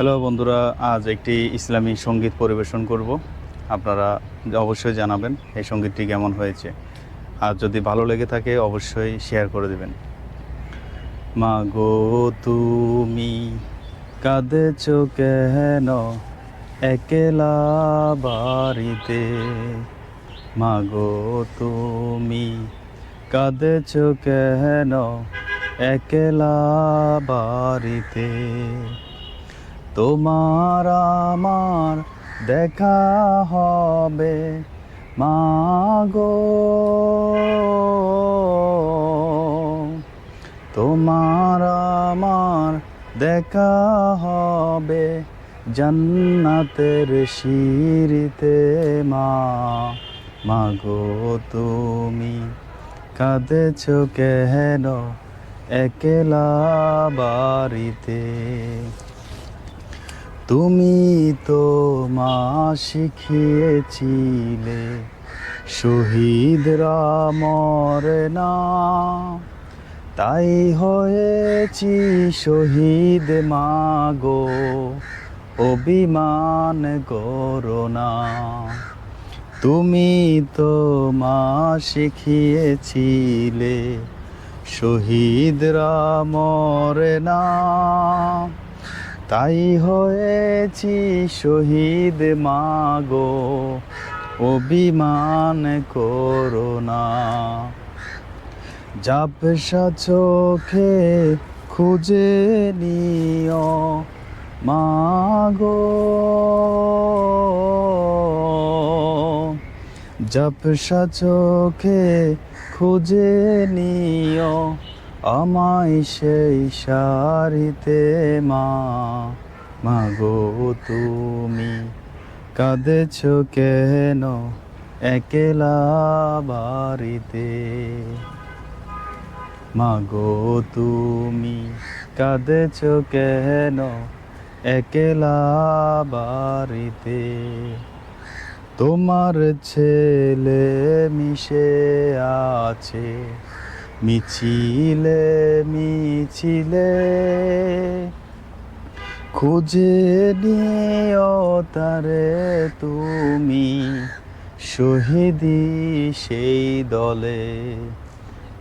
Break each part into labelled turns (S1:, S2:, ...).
S1: Hello বন্ধুরা, আজ একটি ইসলামী সংগীত পরিবেশন করব। আপনারা অবশ্যই জানাবেন এই সঙ্গীতটি কেমন হয়েছে। আর যদি ভালো লেগে থাকে, অবশ্যই শেয়ার করে দেবেন। মা গো তুমি কাঁদেছ কেন? একলা বাড়িতে। মা গো তুমি কাঁদেছ কেন? একলা বাড়িতে। তোমার আমার দেখা হবে মাগো তোমার আমার দেখা হবে, জান্নাতের শিরিতে মা। মাগো তুমি কাঁদেছ কেন একলা বাড়িতে? তুমি তো মা শিখিয়েছিলে শহীদরা মরে না। তাই হয়েছি শহীদ মাগো, অভিমান করো না। তুমি তো মা শিখিয়েছিলে শহীদরা মরে না। তাই হয়েছি শহীদ মাগো, অভিমান করোনা জাপসা চোখে খুঁজে নিও মাগো। জাপসা চোখে খুঁজে নিও আমায় সেই সারিতে মা, মাগো তুমি কাঁদেছ কেন একলা বাড়িতে? মাগো তুমি কাঁদেছ কেন একলা বাড়িতে? তোমার ছেলে মিশে আছে মিছিলে মিছিলে খুঁজে নিও তারে তুমি। শহীদি সেই দলে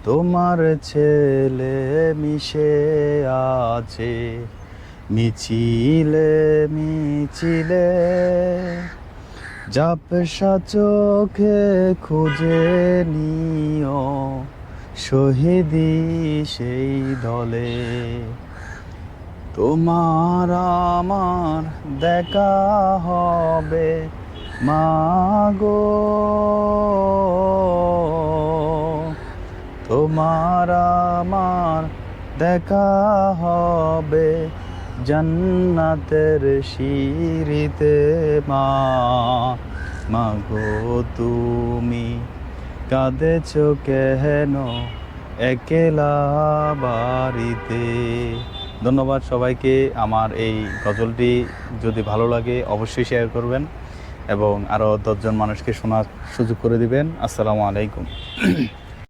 S1: তোমার ছেলে মিশে আছে। মিছিলে মিছিলে জাপসা চোখে খুঁজে নিও। শহীদি সেই দলে। তোমার আমার দেখা হবে মাগো তোমার আমার দেখা হবে, জান্নাতের শিরিতে মা। মাগো তুমি কাঁদেছ কেন একেলা বাড়িতে। ধন্যবাদ সবাইকে আমার এই গজলটি যদি ভালো লাগে অবশ্যই শেয়ার করবেন এবং আরও দশজন মানুষকে শোনার সুযোগ করে দিবেন। আসসালামু আলাইকুম।